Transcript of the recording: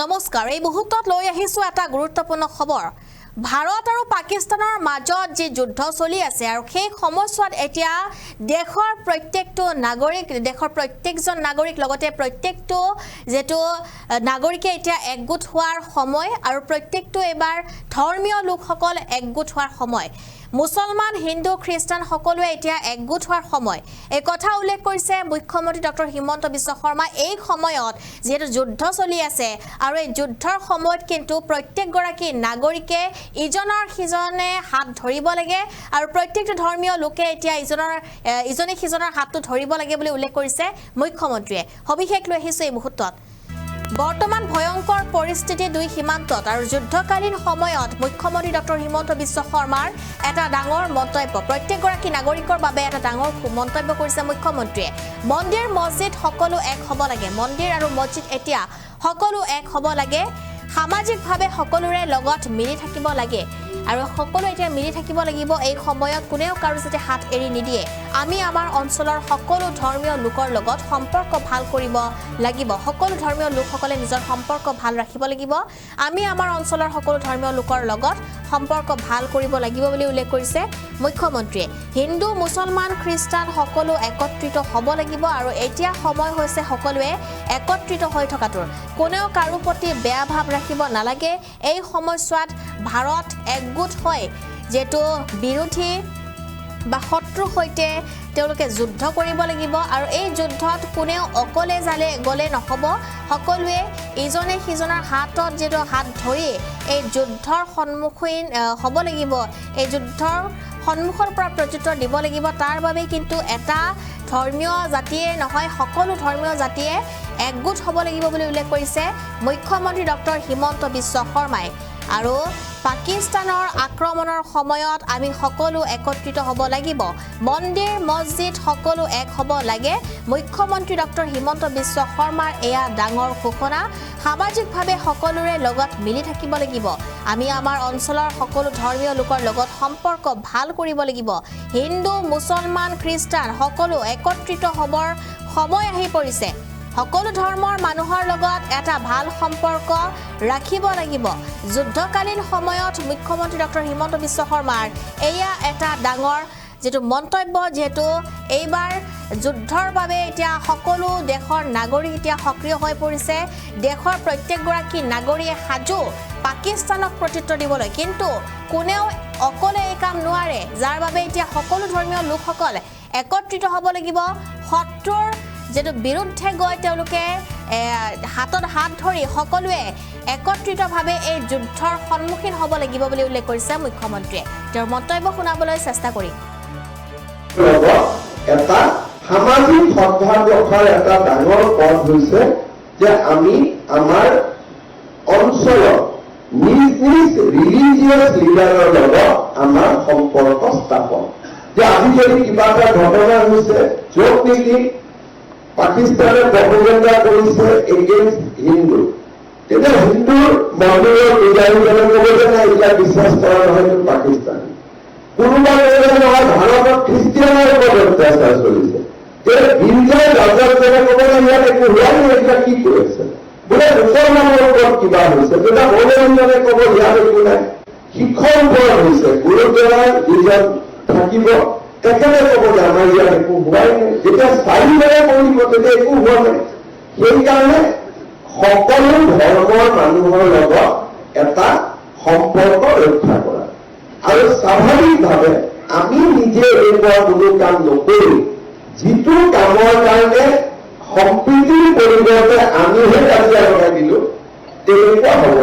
নমস্কাৰ এই মুহূৰ্তত লৈ আহিছোঁ এটা গুৰুত্বপূৰ্ণ খবৰ। ভাৰত আৰু পাকিস্তানৰ মাজত যি যুদ্ধ চলি আছে আৰু সেই সময়ছোৱাত এতিয়া দেশৰ প্ৰত্যেকটো নাগৰিক দেশৰ প্ৰত্যেকজন নাগৰিক লগতে প্ৰত্যেকটো যিটো নাগৰিকে এতিয়া একগোট হোৱাৰ সময় আৰু প্ৰত্যেকটো এইবাৰ ধৰ্মীয় লোকসকল একগোট হোৱাৰ সময়। মুছলমান হিন্দু খ্ৰীষ্টান সকলোৱে এতিয়া একগোট হোৱাৰ সময়। এই কথা উল্লেখ কৰিছে মুখ্যমন্ত্ৰী ডক্টৰ হিমন্ত বিশ্ব শৰ্মা এই সময়ত যিহেতু যুদ্ধ চলি আছে। আৰু এই যুদ্ধৰ সময়ত কিন্তু প্ৰত্যেকগৰাকী নাগৰিকে ইজনৰ সিজনে হাত ধৰিব লাগে আৰু প্ৰত্যেকটো ধৰ্মীয় লোকে এতিয়া ইজনৰ ইজনে সিজনৰ হাতটো ধৰিব লাগে বুলি উল্লেখ কৰিছে মুখ্যমন্ত্ৰীয়ে। সবিশেষ লৈ আহিছোঁ এই মুহূৰ্তত। বৰ্তমান ভয়ংকৰ পৰিস্থিতি দুই সীমান্তত আৰু যুদ্ধকালীন সময়ত মুখ্যমন্ত্ৰী ডক্টৰ হিমন্ত বিশ্ব শৰ্মাৰ এটা ডাঙৰ মন্তব্য। প্ৰত্যেকগৰাকী নাগৰিকৰ বাবে এটা ডাঙৰ মন্তব্য কৰিছে মুখ্যমন্ত্ৰীয়ে। মন্দিৰ মছজিদ সকলো এক হ'ব লাগে। মন্দিৰ আৰু মছজিদ এতিয়া সকলো এক হ'ব লাগে। সামাজিকভাৱে সকলোৰে লগত মিলি থাকিব লাগে। আৰু সকলো এতিয়া মিলি থাকিব লাগিব এই সময়ত কোনেও কাৰো যাতে হাত এৰি নিদিয়ে। আমি আমাৰ অঞ্চলৰ সকলো ধৰ্মীয় লোকৰ লগত সম্পৰ্ক ভাল কৰিব লাগিব। সকলো ধৰ্মীয় লোকসকলে নিজৰ সম্পৰ্ক ভাল ৰাখিব লাগিব। আমি আমাৰ অঞ্চলৰ সকলো ধৰ্মীয় লোকৰ লগত সম্পৰ্ক ভাল কৰিব লাগিব বুলি উল্লেখ কৰিছে মুখ্যমন্ত্ৰীয়ে। হিন্দু মুছলমান খ্ৰীষ্টান সকলো একত্ৰিত হ'ব লাগিব আৰু এতিয়া সময় হৈছে সকলোৱে একত্ৰিত হৈ থকাটোৰ। কোনেও কাৰো প্ৰতি বেয়া ভাৱ ৰাখিব নালাগে। এই সময়ছোৱাত ভাৰত একগোট হৈ যিহেতু বিৰোধী বা শত্ৰুৰ সৈতে তেওঁলোকে যুদ্ধ কৰিব লাগিব আৰু এই যুদ্ধত কোনেও অকলে জালে গ'লে নহ'ব। সকলোৱে ইজনে সিজনৰ হাতত যিটো হাত ধৰি এই যুদ্ধৰ সন্মুখীন হ'ব লাগিব। এই যুদ্ধৰ সন্মুখৰ পৰা প্ৰত্যুত্তৰ দিব লাগিব। তাৰ বাবে কিন্তু এটা ধৰ্মীয় জাতিয়ে নহয় সকলো ধৰ্মীয় জাতিয়ে একগোট হ'ব লাগিব বুলি উল্লেখ কৰিছে মুখ্যমন্ত্ৰী ডক্টৰ হিমন্ত বিশ্ব শৰ্মাই। আৰু পাকিস্তানৰ আক্ৰমণৰ সময়ত আমি সকলো একত্ৰিত হ'ব লাগিব। মন্দিৰ মছজিদ সকলো এক হ'ব লাগে। মুখ্যমন্ত্ৰী ডক্টৰ হিমন্ত বিশ্ব শৰ্মাৰ এয়া ডাঙৰ ঘোষণা। সামাজিকভাৱে সকলোৰে লগত মিলি থাকিব লাগিব। আমি আমাৰ অঞ্চলৰ সকলো ধৰ্মীয় লোকৰ লগত সম্পৰ্ক ভাল কৰিব লাগিব। হিন্দু মুছলমান খ্ৰীষ্টান সকলো একত্ৰিত হ'বৰ সময় আহি পৰিছে। সকলো ধৰ্মৰ মানুহৰ লগত এটা ভাল সম্পৰ্ক ৰাখিব লাগিব। যুদ্ধকালীন সময়ত মুখ্যমন্ত্ৰী ডক্টৰ হিমন্ত বিশ্ব শৰ্মাৰ এয়া এটা ডাঙৰ যিটো মন্তব্য যিহেতু এইবাৰ যুদ্ধৰ বাবে এতিয়া সকলো দেশৰ নাগৰিক এতিয়া সক্ৰিয় হৈ পৰিছে। দেশৰ প্ৰত্যেকগৰাকী নাগৰিকে সাজু পাকিস্তানক প্ৰত্যুত্তৰ দিবলৈ। কিন্তু কোনেও অকলে এই কাম নোৱাৰে। যাৰ বাবে এতিয়া সকলো ধৰ্মীয় লোকসকল একত্ৰিত হ'ব লাগিব। শত্ৰুৰ যিটো বিৰুদ্ধে গৈ তেওঁলোকে হাতত হাত ধৰি সকলোৱে একত্ৰিতভাৱে এই যুদ্ধৰ সন্মুখীন হ'ব লাগিব বুলি উল্লেখ কৰিছে মুখ্যমন্ত্ৰীয়ে। তেওঁৰ মন্তব্য শুনাবলৈ চেষ্টা এটা সামাজিক সদ্ভাৱ এটা ডাঙৰ পথ হৈছে যে আমি আমাৰ অঞ্চলত নিজ নিজ ৰিলিজিয়াছ লিডাৰৰ লগত আমাৰ সম্পৰ্ক স্থাপন। যে আজি যদি কিবা এটা ঘটনা হৈছে, য'ত নেকি পাকিস্তানের প্রপোজেন্ডা করেছে এগেনস্ট হিন্দু কিন্তু হিন্দু মহানগর বিজয়ীজনকে বলছে না, এটা বিশ্বাস করা হয় পাকিস্তান। কোনোবা আমার ভারতত খ্রিস্টিয়ানের উপর অত্যাচার চলেছে যে হিন্দুরা ইয়াত একটু এটা কি করেছে? মুসলমানের উপর কিবা হয়েছে? যেটা অভিনন্দনে কব ইয়াত নাই উপর হয়েছে থাকিব। তেখেতে ক'ব যে আমাৰ ইয়াত একো হোৱাই নাই। যেতিয়া চাৰিজনে কৰিব তেতিয়া একো হোৱা নাই। সেইকাৰণে সকলো ধৰ্মৰ মানুহৰ লগত এটা সম্পৰ্ক ৰক্ষা কৰা আৰু স্বাভাৱিকভাৱে আমি নিজে এনেকুৱা কোনো কাম নকৰি, যিটো কামৰ কাৰণে সম্প্ৰীতিৰ পৰিৱৰ্তে আমিহে কাজিয়া লগাই দিলো, তেনেকুৱা হ'ব